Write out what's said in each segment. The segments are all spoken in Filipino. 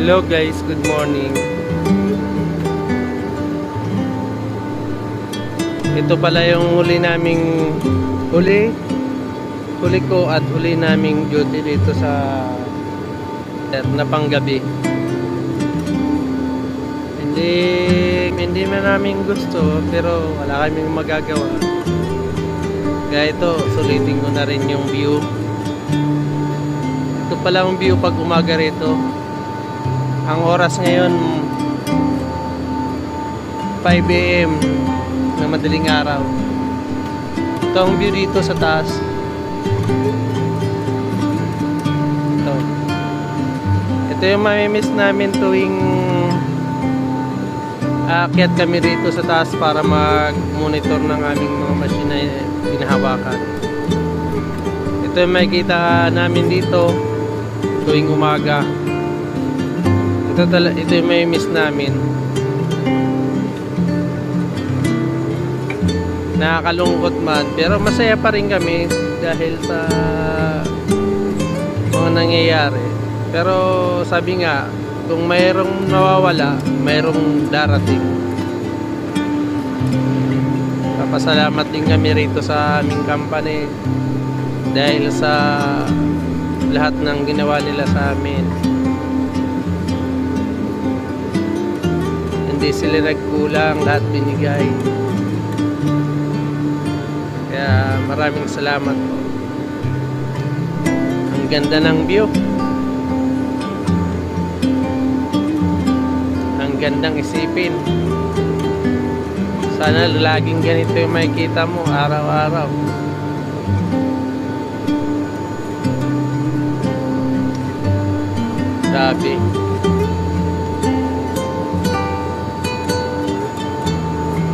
Hello guys, good morning. Ito pala yung huli naming huli huli ko at huli naming duty dito sa na panggabi. Hindi hindi man namin gusto pero wala kaming magagawa. Kaya ito, sulitin ko na rin yung view. Ito pala yung view pag umaga rito. Ang oras ngayon 5 a.m. na madaling araw. Ito ang view dito sa taas. Ito. Ito yung mamimiss namin tuwing aakyat kami rito sa taas para mag-monitor ng aming mga machine na hinahawakan. Ito yung makikita namin dito tuwing umaga. Ito, tala, ito yung may miss namin. Nakakalungkot man, pero masaya pa rin kami dahil sa mga nangyayari. Pero sabi nga, kung mayroong nawawala, mayroong darating. Papasalamat din kami rito sa aming company dahil sa lahat ng ginawa nila sa amin. Hindi sila nagkulang, lahat binigay. Kaya maraming salamat po. Ang ganda ng view. Ang gandang isipin. Sana laging ganito yung makikita mo araw-araw. Grabe.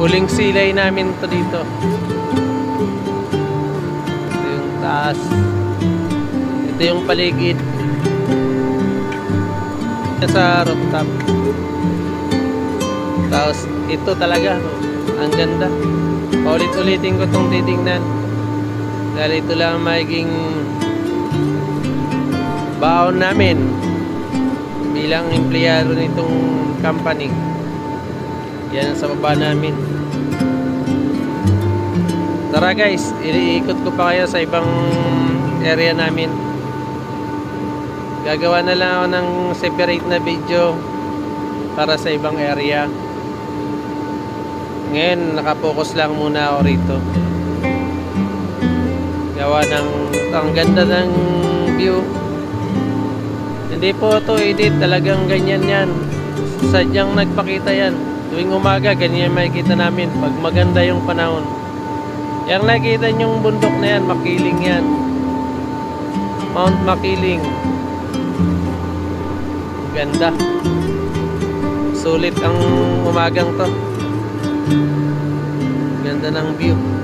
Huling silay namin to dito. Ito yung taas. Ito yung paligid. Sa rooftop. Tapos ito talaga. Ang ganda. Paulit-ulitin ko itong titingnan. Dahil ito lang ang magiging baon namin bilang empleyado nitong company. Yan ang sa baba namin. Tara guys, iliikot ko pa kayo sa ibang area namin. Gagawa na lang ako ng separate na video para sa ibang area. Ngayon, nakapokus lang muna ako rito. Gawa ng, ang ganda ng view. Hindi po to edit, talagang ganyan yan. Sadyang nagpakita yan. Tuwing umaga, ganyan makikita namin pag maganda yung panahon. Yang nakita yung bundok na yan, makiling yan. Mount Makiling. Ganda. Sulit ang umagang to. Ganda ng view.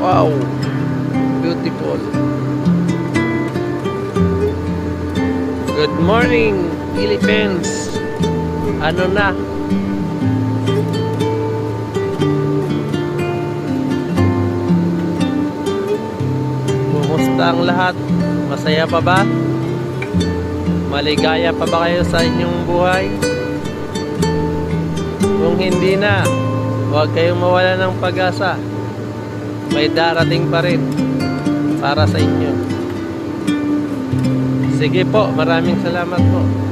Wow! Beautiful. Good morning, Philippines. Ano na? Kumusta ang lahat? Masaya pa ba? Maligaya pa ba kayo sa inyong buhay? Kung hindi na, huwag kayong mawala ng pag-asa may darating pa rin para sa inyo. Sige po, maraming salamat po.